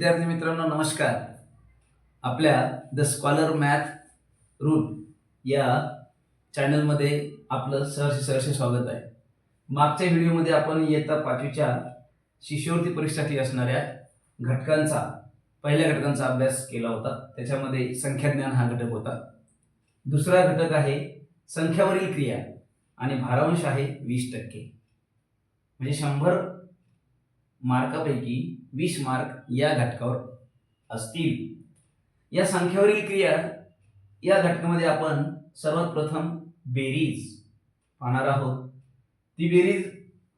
विद्यार्थी मित्रांनो नमस्कार. आपल्या द स्कॉलर मॅथ रूल या चॅनलमध्ये आपलं सहर्ष सहर्ष स्वागत आहे. मागच्या व्हिडिओमध्ये आपण इयत्ता पाचवीच्या शिष्यवृत्ती परीक्षेसाठी असणाऱ्या घटकांचा पहिल्या घटकांचा अभ्यास केला होता. त्याच्यामध्ये संख्याज्ञान हा घटक होता. दुसरा घटक आहे संख्यावरील क्रिया आणि भारांश आहे वीस टक्के. म्हणजे शंभर मार्कापैकी वीस मार्क या घटकावर असतील. या संख्यावरील क्रिया या घटकामध्ये आपण सर्वात प्रथम बेरीज पाहणार आहोत. ती बेरीज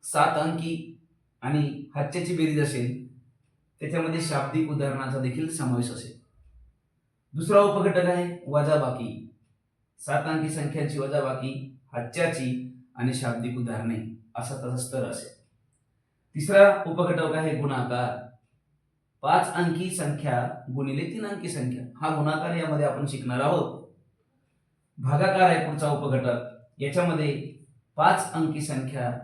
सात अंकी आणि हातच्याची बेरीज असेल त्याच्यामध्ये शाब्दिक उदाहरणाचा देखील समावेश असेल. दुसरा उपघटक आहे वजाबाकी. सात अंकी संख्यांची वजाबाकी हातच्याची आणि शाब्दिक उदाहरणे असा त्याचा स्तर असेल. तिसरा उपघटक आहे गुणाकार. पाच अंकी संख्या गुणिले तीन अंकी संख्या. हा गुणाकार यामध्ये आपण शिकणार आहोत. भागाकार आहे पुढचा उपघटक. याच्यामध्ये पाच अंकी संख्या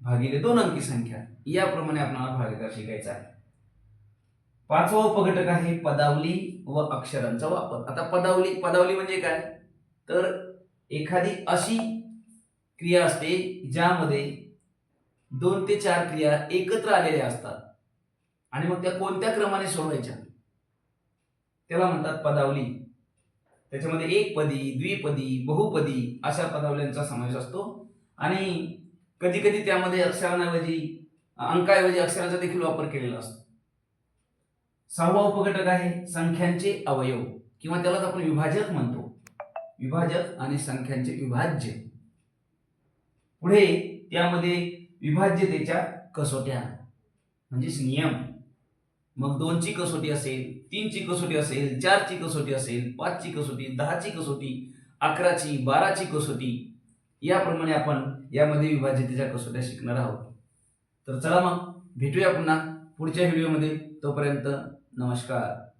भागिले दोन अंकी संख्या. याप्रमाणे आपल्याला भागाकार शिकायचा आहे. पाचवा उपघटक आहे पदावली व अक्षरांचा वापर. आता पदावली पदावली म्हणजे काय? तर एखादी अशी क्रिया असते ज्यामध्ये दोन ते चार क्रिया एकत्र आलेल्या असतात. आणि मग त्या कोणत्या क्रमाने सोडवायच्या? त्याला म्हणतात पदावली. त्याच्यामध्ये एक पदी द्विपदी बहुपदी अशा पदावल्यांचा समावेश असतो. आणि कधी कधी त्यामध्ये अक्षरांऐवजी अंकाऐवजी अक्षरांचा देखील वापर केलेला असतो. सहावा उपघटक आहे संख्यांचे अवयव किंवा त्यालाच आपण विभाजक म्हणतो. विभाजक आणि संख्यांचे विभाज्य. पुढे त्यामध्ये विभाज्यतेच्या कसोट्या. म्हणजेच नियम. मग दोनची कसोटी असेल तीनची कसोटी असेल चारची कसोटी असेल पाचची कसोटी दहाची कसोटी अकराची बाराची कसोटी याप्रमाणे आपण यामध्ये विभाज्यतेच्या कसोट्या शिकणार आहोत. तर चला मग भेटूया पुन्हा पुढच्या व्हिडिओमध्ये. तोपर्यंत नमस्कार.